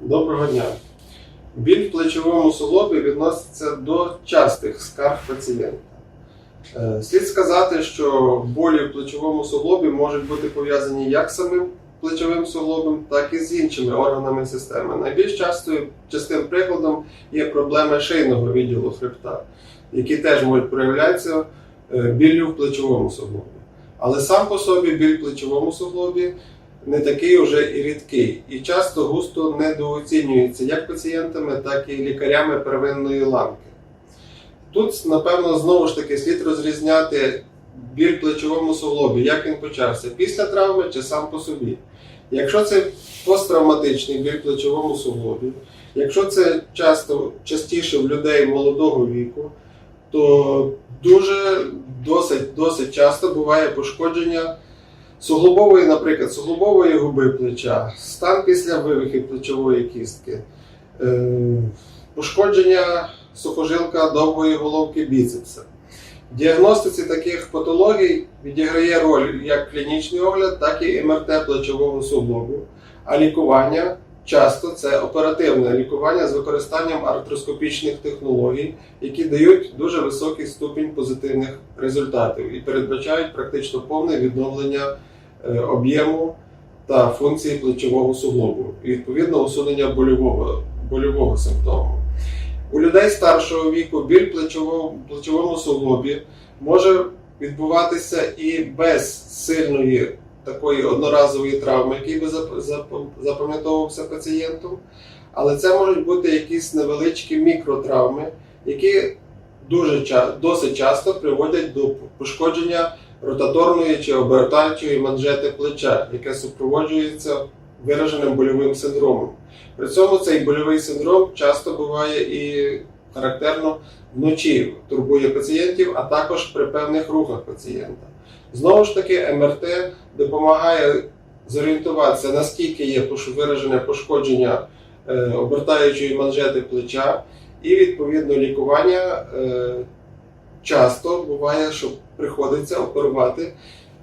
Доброго дня. Біль в плечовому суглобі відноситься до частих скарг пацієнта. Е, Слід сказати, що болі в плечовому суглобі можуть бути пов'язані як з самим плечовим суглобом, так і з іншими органами системи. Найбільш частою, частим прикладом є проблеми шийного відділу хребта, які теж можуть проявлятися е, біллю в плечовому суглобі. Але сам по собі біль в плечовому суглобі не такий уже і рідкий, і часто густо недооцінюється як пацієнтами, так і лікарями первинної ланки. Тут, напевно, знову ж таки слід розрізняти біль в плечовому суглобі, як він почався після травми чи сам по собі. Якщо це посттравматичний біль в плечовому суглобі, якщо це часто частіше в людей молодого віку, то дуже досить, досить часто буває пошкодження суглобової, наприклад, суглобової губи плеча, стан після вивихів плечової кістки, е, пошкодження сухожилка довгої головки біцепса. В діагностиці таких патологій відіграє роль як клінічний огляд, так і МРТ плечового суглобу. А лікування часто це оперативне лікування з використанням артроскопічних технологій, які дають дуже високий ступінь позитивних результатів і передбачають практично повне відновлення об'єму та функції плечового суглобу і відповідно усунення больового, больового симптому. У людей старшого віку біль в плечовому, суглобі може відбуватися і без сильної такої одноразової травми, який би зап- зап- запам'ятовувався пацієнтом. Але це можуть бути якісь невеличкі мікротравми, які дуже досить часто приводять до пошкодження ротаторної чи обертаючої манжети плеча, яке супроводжується вираженим больовим синдромом. При цьому цей больовий синдром часто буває і характерно вночі турбує пацієнтів, а також при певних рухах пацієнта. Знову ж таки, МРТ допомагає зорієнтуватися, наскільки є виражене пошкодження е, обертаючої манжети плеча, і відповідно лікування е, часто буває, що приходиться оперувати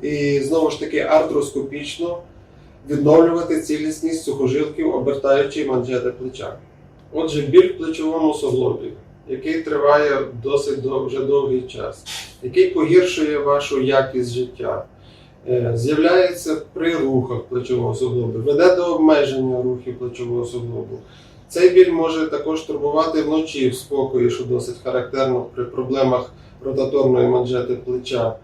і знову ж таки артроскопічно відновлювати цілісність сухожилків, обертаючої манжети плеча. Отже, біль в плечовому суглобі, який триває досить дов- вже довгий час, який погіршує вашу якість життя, е, з'являється при рухах плечового суглобу, веде до обмеження рухів плечового суглобу. Цей біль може також турбувати вночі в спокої, що досить характерно при проблемах ротаторної манжети плеча.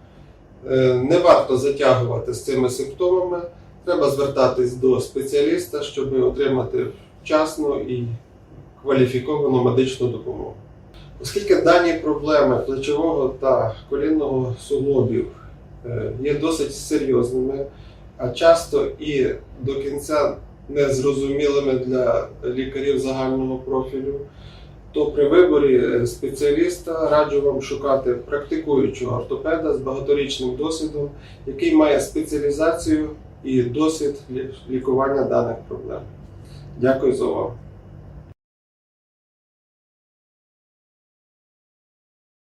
Е, Не варто затягувати з цими симптомами. Треба звертатись до спеціаліста, щоб отримати вчасну і кваліфіковану медичну допомогу. Оскільки дані проблеми плечового та колінного суглобів е, є досить серйозними, а часто і до кінця незрозумілими для лікарів загального профілю, то при виборі е, спеціаліста раджу вам шукати практикуючого ортопеда з багаторічним досвідом, який має спеціалізацію і досвід лікування даних проблем. Дякую за увагу.